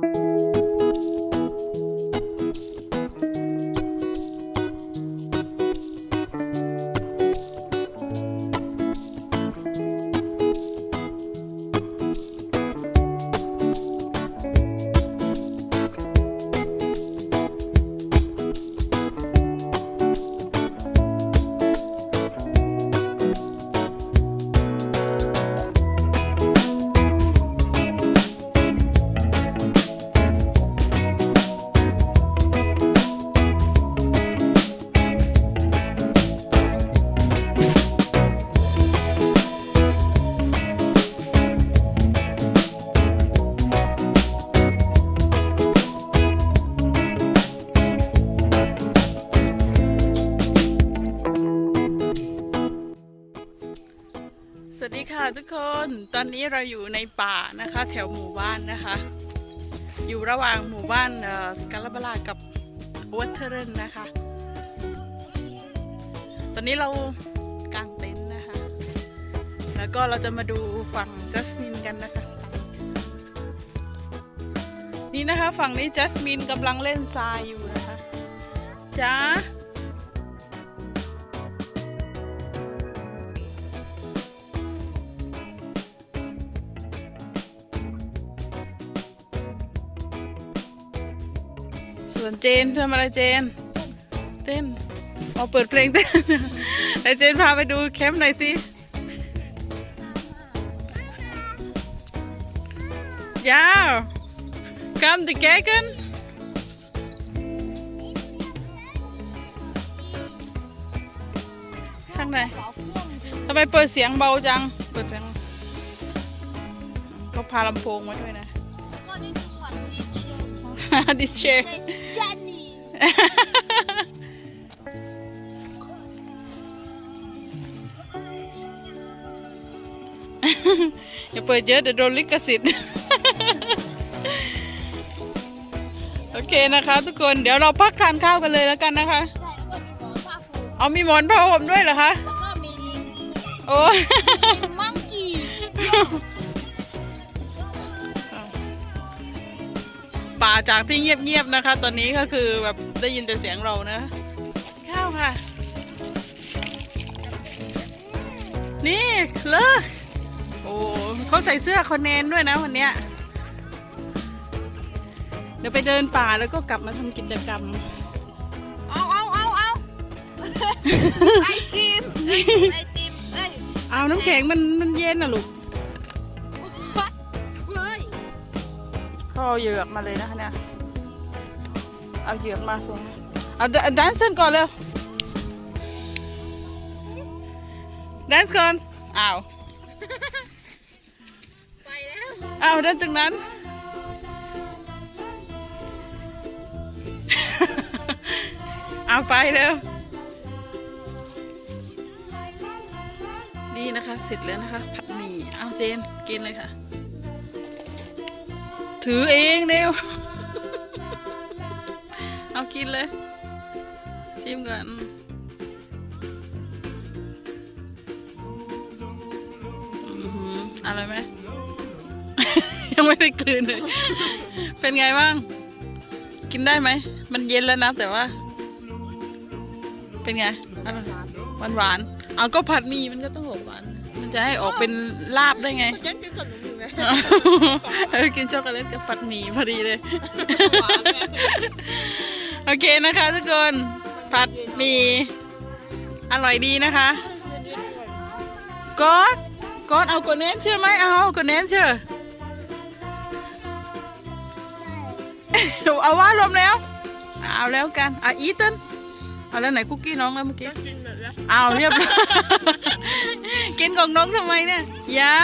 ส ตอนนี้เราอยู่ในป่านะคะ แถวหมู่บ้านนะคะ อยู่ระหว่างหมู่บ้านสกาลาบลากับวัตเทอร์นนะคะ ตอนนี้เรากางเต็นท์นะคะ แล้วก็เราจะมาดูฝั่งจัสมินกันนะคะ นี่นะคะฝั่งนี้จัสมินกำลังเล่นทรายอยู่นะคะจ้า ส่วนเจนทำอะไรเจน เต้นเอาเปิดเพลงเต้นไอเจนพาไปดูแคมป์หน่อยสิยาวกำติแกกันข้างในทำไมเปิดเสียงเบาจัง เปิดเสียงเขาพาลำโพงมาด้วยนะก็นี่คือวันที่เชียร์ดิเชเจนนี่ อย่าเปิดเยอะเดี๋ยวโดนลิขสิทธิ์ โอเคนะคะ ทุกคนเดี๋ยวเราพักทานข้าวกันเลยแล้วกันนะคะใช่ก็มีหมอผ้าฟูเอามีหมอนผ้าห่มด้วยเหรอคะ แล้วก็มีลิงโอ้ยมีมังกี้ ป่าจากที่เงียบๆนะคะ ตอนนี้ก็คือแบบได้ยินแต่เสียงเรานะ ข้าวค่ะ นี่เลยโอ้เขาใส่เสื้อคอนเนนด้วยนะวันเนี้ยเดี๋ยวไปเดินป่าแล้วก็กลับมาทำกิจกรรม เอาเอาเอาเอาไอติมไอติมเอ้ยเอาน้ำแข็งมันมันเย็นนะลูก เขาเอาเหยือกมาเลยนะคะเนี่ย เอาเหยือกมาส่งเอาเดแดนซ์ก่อนเร็วแดนซ์ก่อนอ้าว ไปแล้วอ้าวเดินจากนั้น เอาไปเร็วนี่นะคะ เสร็จแล้วนะคะ ผัดหมี่ เอาเจนกินเลยค่ะ ถือเองเร็ว เอากินเลย ชิมก่อนอือหืออร่อยไหม ยังไม่ได้กลืนเลย เป็นไงบ้าง กินได้ไหม มันเย็นแล้วนะ แต่ว่า เป็นไงอร่อยหวานหวาน เอาก็ผัดมีมันก็ต้องหวาน มันจะให้ออกเป็นลาบได้ไง ฉันกินขนมอยู่ไหมเออกินช็อกโกแลตกับผัดหมี่พอดีเลย โอเคนะคะทุกคน ผัดหมี่อร่อยดีนะคะก๊อดก๊อดเอากดเน้นเชื่อไหมเอากดเน้นเชื่อเอาว่าลมแล้ว เอาแล้วกันอะอีเตันเอาแล้วไหนคุกกี้น้องแล้วเมื่อกี้กินแบบนี้เอาเรียบร้อยกินของน้องทำไมเนี่ยอย่า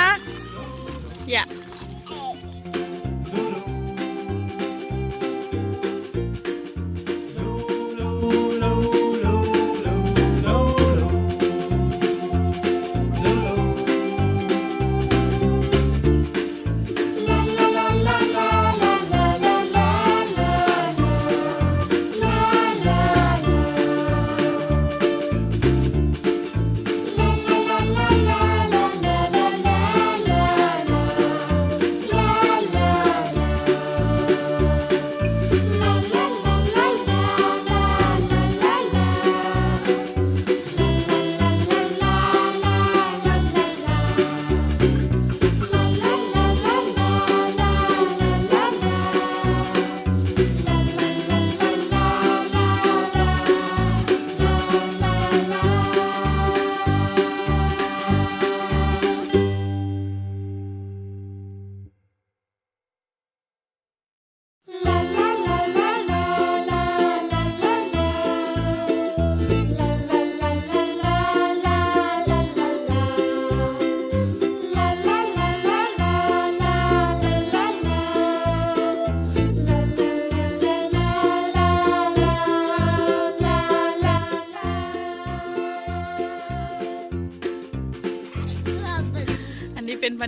อ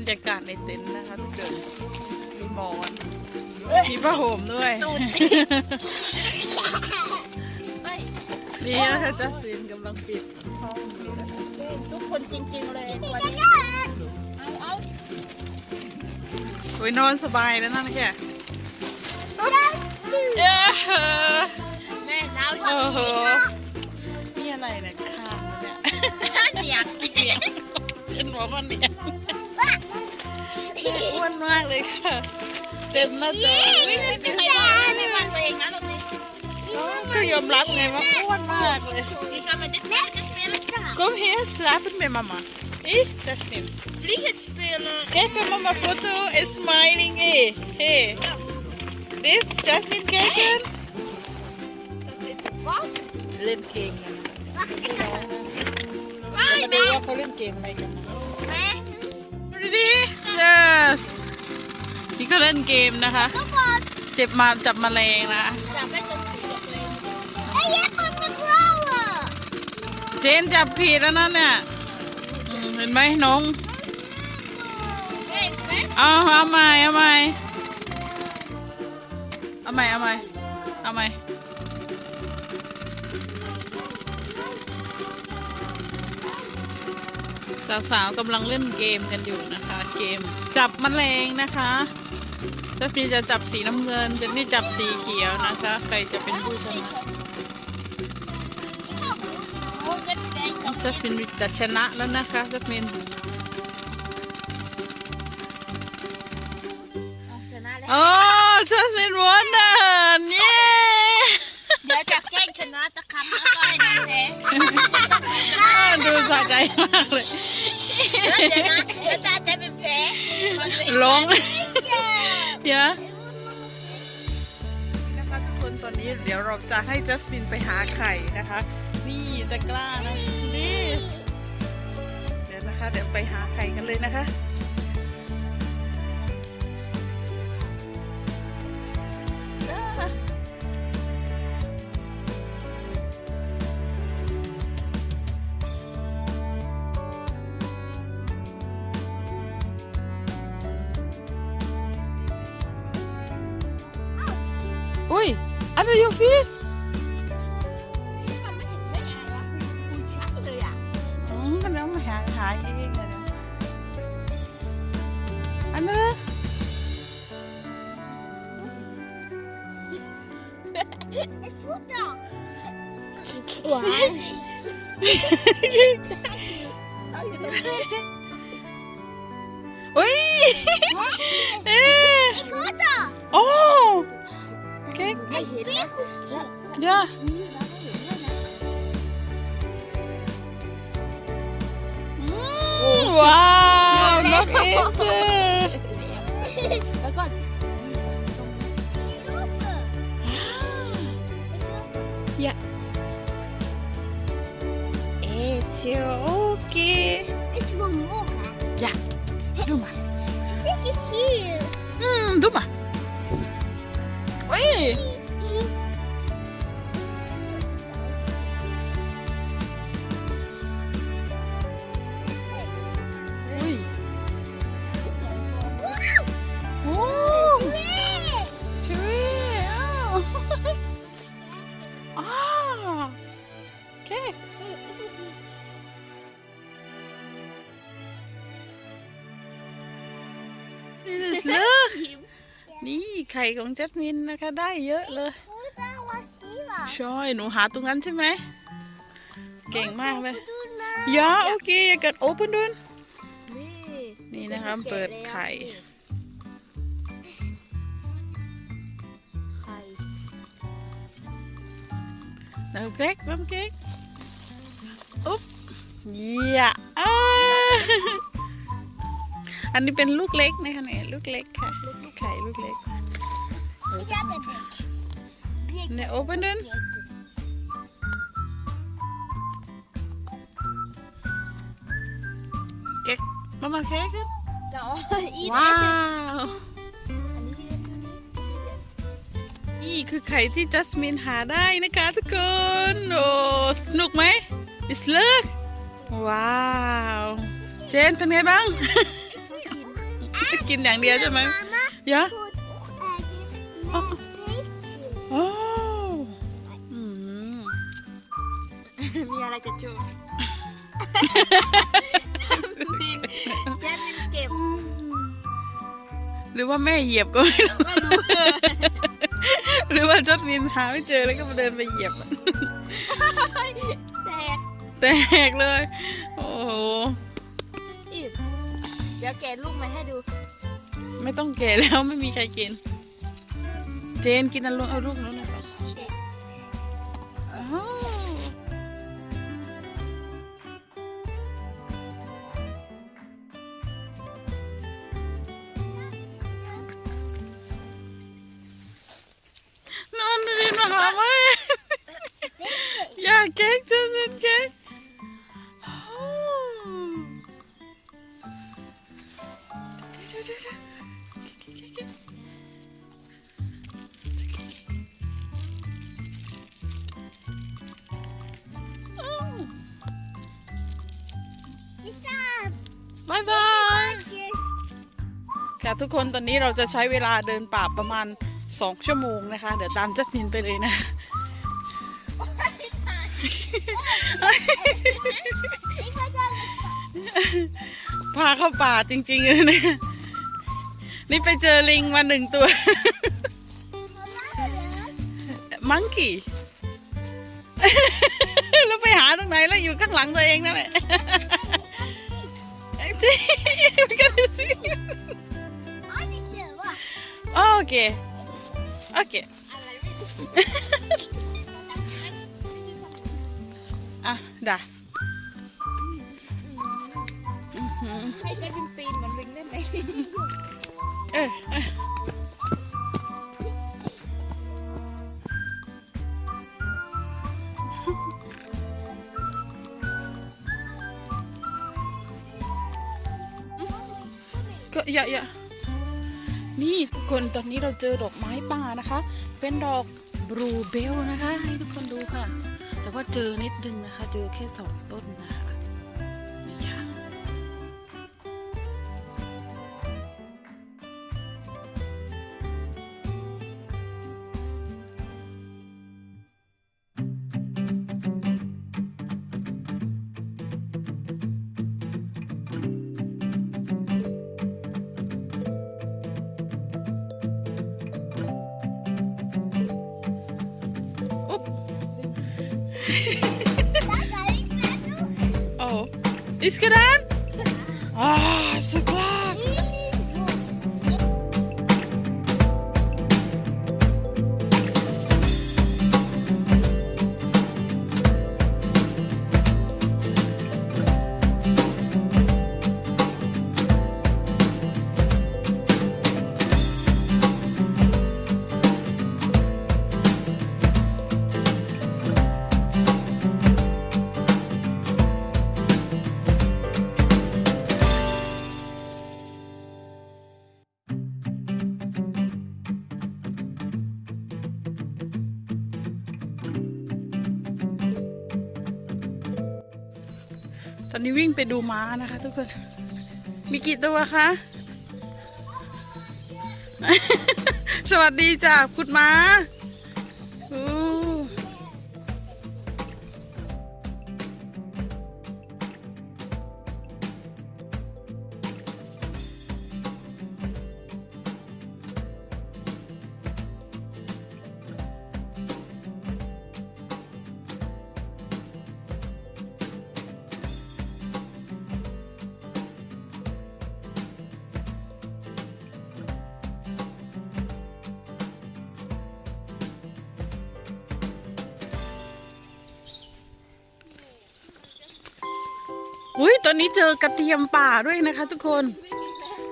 ย่าบรรยากาศในเต็นท์นะคะทุกคนมีหมอน มีผ้าห่มด้วยนี่นะคะจัสตินกำลังปิดห้องอยู่นะคะทุกคนจริงๆเลยวันนี้เอาเอาโอ้ยนอนสบายแล้วนั่นแค่เอาเอ้อแม่หนาวจโอ้ริงโหนี่อะไรเนี่ยข้างแล้วเนี่ยๆเหนียกเนียเห็นบอกว่าเนี่ยอ้วนมากเลยค่ะ เต็มหน้าจอ ไม่เป็นใครว่าไม่ว่าตัวเองนะตรงนี้ ก็ยอมรับไงว่าอ้วนมากเลย Die gaan met dit net spelen. Kom hier, slapen met mama. Ik, Justin. Vliegen spelen. Kijk bij mama foto en smiling. Hey, hey. This, Justin, kijken. Dat is was. เล่นเกมกันน ดูดิ yes นี่ก็เล่นเกมนะคะ เจ็บมาจับมาแมลงนะ Ja, met een vliegen. En jij gaat me klauwen. เจนจับผิดแล้วนั่นเนี่ยเห็นไหมน้องเอาเอาใหม่เอาใหม่เอาใหม่เอาใหม่เอาใหม่ สาวๆกำลังเล่นเกมกันอยู่นะคะ เกมจับแมลงนะคะเจะพี่จะจับสีน้ำเงินเจนนี่จับสีเขียวนะคะ ใครจะเป็นผู้ชนะ Oh, met de เจะเป็นจะชนะแล้วนะคะเจะเป็นโอ้เจะเป็นวันนันเย้ เดี๋ยวจะแกล้ง ชนะตะคำแล้วก็ให้น้องแพ้ดูสะใจมากเลยแล้วเดี๋ยวนะแล้วตาจะเป็นแพ้มันเป็นร้องเดี๋ยวนะคะทุกคนตอนนี้เดี๋ยวเราจะให้จัสมินไปหาไข่นะคะ นี่ตะกร้านะนี่เดี๋ยวนะคะ เดี๋ยวไปหาไข่กันเลยนะคะ อัน โอเค Is wel mok, hè? Ja, doe maar. Dit is hier. Mm, doe maar. ข่ของจัสมินนะคะ ได้เยอะเลย Goed, dan was hier wat. ใช่ หนูหาตรงนั้นใช่ไหม เก่งมากเลย Doe ยาโอเคอย่ากัดโอเปนด้วย Nee. นี่นะคะเปิดไข่ไข่แล้วเก๊กน้ำเก๊กอุ๊บเยี่ยอ้า อันนี้เป็นลูกเล็กนะคะเนี่ยลูกเล็กค่ะไข่ลูกเล็ก Ik heb het. เนี่ยโอเปนด้วยเก๊กมามาเก๊กกัน Nou, ว้า iedereen วนี่คือไข่ที่จัสมินหาได้นะคะทุกคน โอ้สนุกไหมอิสเลิกว้าว เจนเป็นไงบ้าง zit กินอย่างเดียวใช่ไหม Mama ยะ put egg Oh. in my โอ้อืมมีอะไรจะโชว์แย่เป็นเก็บหรือว่าแม่เหยียบก็ไม่รู้ ไม่รู้เออหรือว่าจัดมินหาไม่เจอแล้วก็มาเดินไปเหยียบ แตกแตกเลย โอ้โหอีก เดี๋ยวแกะลูกมาให้ดู ไม่ต้องแก่แล้วไม่มีใครกิน เจนกินอันลูกเอาลูกนู้นหน่อ ค่ทุกคนตอนนี้เราจะใช้เวลาเดินป่าประมาณ2ชั่วโมงนะคะ เดี๋ยวตามจัสมินไปเลยนะ พาเข้าป่าจริงๆเลยนะนี่ไปเจอลิงมาหนึ่งตัว มังกี้แล้วไปหาตรงไหนแล้วอยู่ข้างหลังตัวเองนั่นแหละจริงกันสิ โอเค โอเค อะด้อื้อหือให้เจะเป็นปีนเหมือนลิงได้ไหมเออเออก็อย่าอย่า นี่ทุกคนตอนนี้เราเจอดอกไม้ป่านะคะ เป็นดอกบลูเบลนะคะ ให้ทุกคนดูค่ะ แต่ว่าเจอนิดนึงนะคะ เจอแค่สองต้นนะคะ ม้านะคะทุกคน มีกี่ตัวคะ สวัสดีจ้ะคุณม้า อุ้ยตอนนี้เจอกระเทียมป่าด้วยนะคะ ทุกคน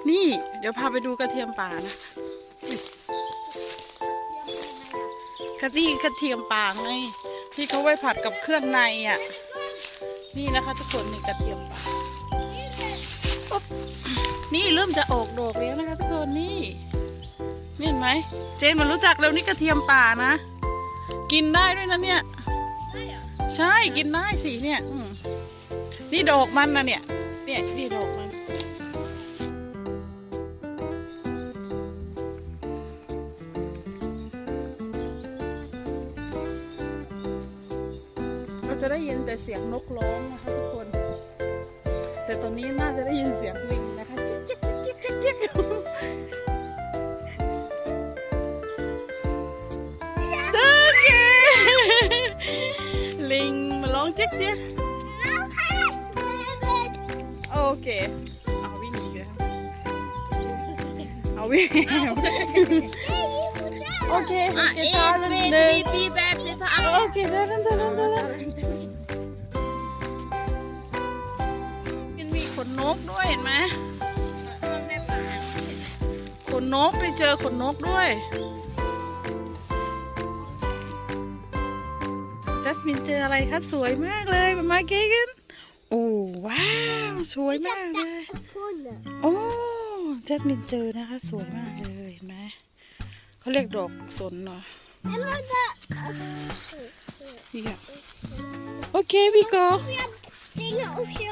นี่ เดี๋ยวพาไปดูกระเทียมป่านะกระที่กระเทียมป่าไงที่เขาไว้ผัดกับเครื่องในอะ นี่นะคะ ทุกคนนี่กระเทียมป่าอุ๊บนี่เริ่มจะออกดอกแล้วนะคะทุกคนนี่นี่เห็นไหมเจนมันรู้จักแล้วนี่กระเทียมป่านะ กินได้ด้วยนะเนี่ย ใช่กินได้สิเนี่ย อืม นี่ดอกมันนะเนี่ย เนี่ยนี่ดอกมัน เราจะได้ยินแต่เสียงนกร้องนะคะทุกคน แต่ตอนนี้น่าจะได้ยินเสียงลิงนะคะจิ๊กจิ๊กจิ๊กจิ๊กจิ๊กลิงมาร้องจิ๊กจิ๊ก เคเอาวิ่งหนีแล้วเอาวิ่งโอเค Ah, เกตา één, ร์ twee, หนึ่ง drie, vier, vijf, zes, zeven, โอ acht. เคเดินเดินเดินเดินเดินมันมีขนนกด้วยเห็นไหมขนนกไปเจอขนนกด้วยจัสมินเจออะไรคะสวยมากเลยมามาเกกัน โอ้ว้าว สวยมากเลยโอ้จัสมินเจอนะคะ สวยมากเลยเห็นไหมเขาเรียกดอกสนเนาะนี่ค่ะโอเคพี่โก Dingen op je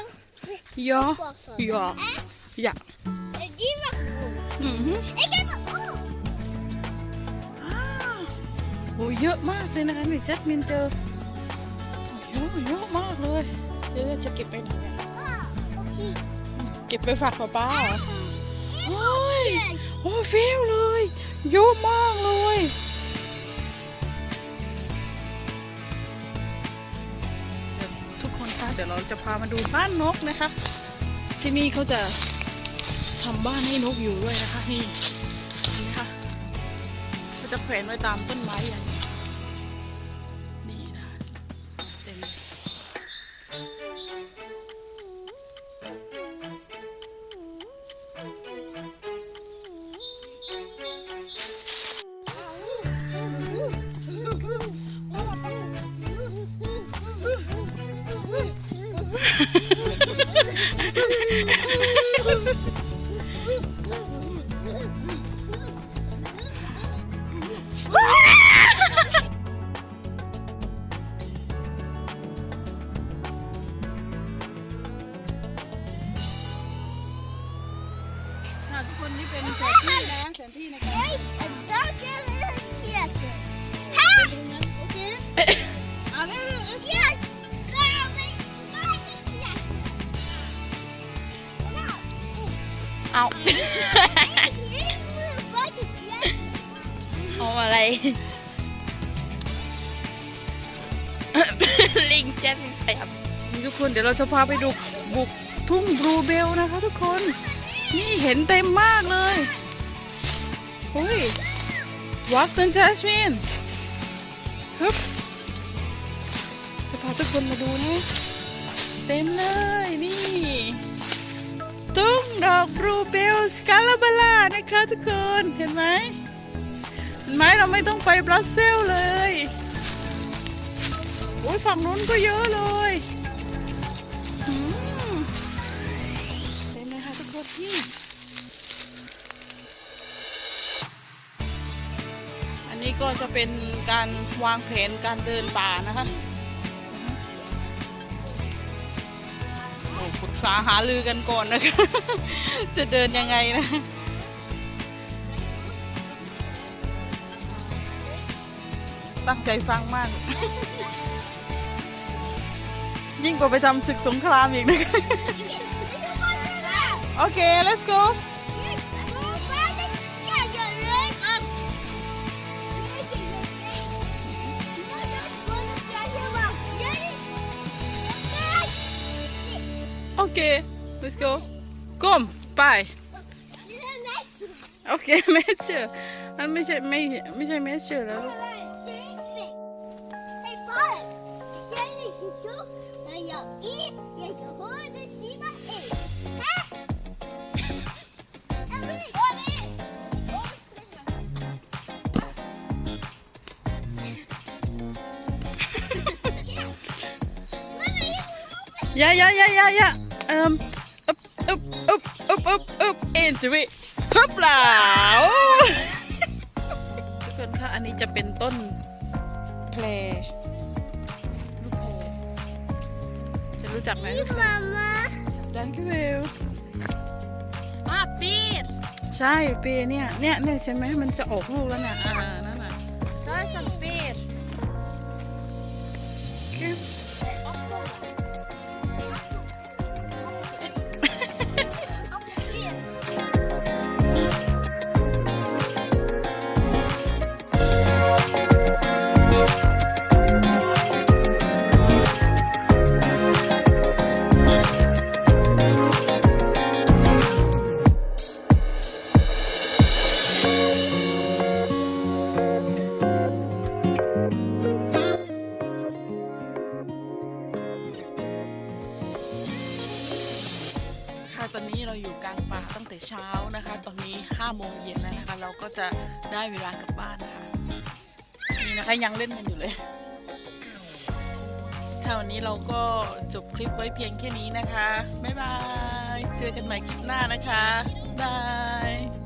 ยอ passen. ยออยาก En die mag goed. อือฮึ Ik heb een oog. อ้าวโอ้เยอะมากเลยนะคะนี่จัสมินเจอเยอะเยอะมากเลย เดี๋ยวเราจะเก็บไปไหนอะ Ah, oké. เก็บไปฝากป้าป้าเหรอโอ้ยโอ้เฟลเลยเยอะมากเลยเดี๋ยวทุกคนคะเดี๋ยวเราจะพามาดูบ้านนกนะคะ ที่นี่เขาจะทำบ้านให้นกอยู่ด้วยนะคะนี่นี่ค่ะเขาจะแขวนไว้ตามต้นไม้อย่าง Ha ha ha ha! แจ๊บนี่ทุกคนเดี๋ยวเราจะพาไปดูบุกทุ่งบลูเบลนะคะ ทุกคน นี่เห็นเต็มมากเลยเฮ้ยวักตันจัสมินฮึบจะพาทุกคนมาดูนะ เต็มเลยนี่ ตุ้งดอกบลูเบลสกาลาบาลานะคะทุกคน เห็นไหมเห็นไหมเราไม่ต้องไปบรัสเซลเลย โอ้ยฝั่งนู้นก็เยอะเลยเต็มเลยค่ะทุกคนนี่อันนี้ก็จะเป็นการวางแผนการเดินป่านะคะโอ้ปรึกษาหาลือกันก่อนนะคะ จะเดินยังไงนะตั้งใจฟังมาก ยิ่งกว่าไปทำศึกสงครามอีกนะคะ โอเค let's go โอเค let's go ก้มไป โอเคแมชเชอร์มันไม่ใช่ไม่ไม่ใช่แมชเชอร์แล้ว Hey, Paul. Jij niet moet lopen. อย่าอย่าอย่าอย่าอย่าเอ่มอึบอึบอึบอึบอึบอึบเอ็นทวีฮึบเปล่าทุกคนคะอันนี้จะเป็นต้นแพรลูกแพรจะรู้จักไหมลูกแพร Mama. ดันคิวเวลอะปีดใช่เปรเนี่ยเนี่ยเนี่ยใช่ไหมมันจะออกลูกแล้วน่ะอ่านั่นน่ะ ตอนนี้เราอยู่กลางป่าตั้งแต่เช้านะคะ ตอนนี้5โมงเย็นแล้วนะคะ เราก็จะได้เวลากลับบ้านนะคะนี่นะคะยังเล่นกันอยู่เลยค่ะวันนี้เราก็จบคลิปไว้เพียงแค่นี้นะคะ บ๊ายบาย เจอกันใหม่คลิปหน้านะคะบาย